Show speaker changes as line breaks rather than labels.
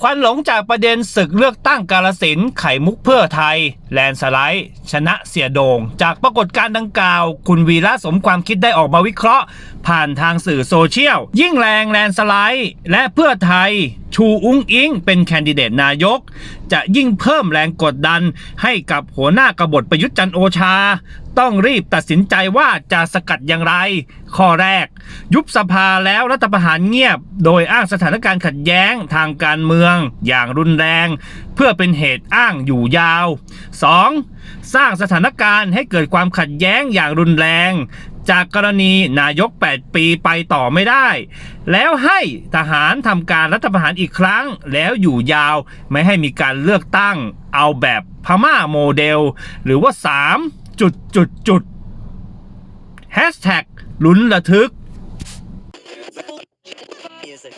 ควันหลงจากประเด็นศึกเลือกตั้งกาลสินไข่มุกเพื่อไทย แลนด์สไลด์ ชนะเสียโดงจากปรากฏการณ์ดังกล่าว คุณวีระสมความคิดได้ออกมาวิเคราะห์ ผ่านทางสื่อโซเชียล ยิ่งแรงแลนด์สไลด์ และเพื่อไทย ชูอุ้งอิงเป็นแคนดิเดตนายก จะยิ่งเพิ่มแรงกดดันให้กับหัวหน้ากบฏประยุทธ์จันโอชา ต้องรีบตัดสินใจว่าจะสกัดอย่างไร ข้อแรก ยุบสภาแล้วรัฐประหารเงียบ โดยอ้างสถานการณ์ขัดแย้งทางการเมือง อย่างรุนแรง เพื่อเป็นเหตุอ้างอยู่ยาว 2. สร้างสถานการณ์ให้เกิดความขัดแย้งอย่างรุนแรงจากกรณีนายก 8 ปีไปต่อไม่ได้ แล้วให้ทหารทำการรัฐประหารอีกครั้ง แล้วอยู่ยาวไม่ให้มีการเลือกตั้ง เอาแบบพม่าโมเดล หรือว่า 3 จุดจุดจุดแฮชแท็กลุ้นระทึก
Music.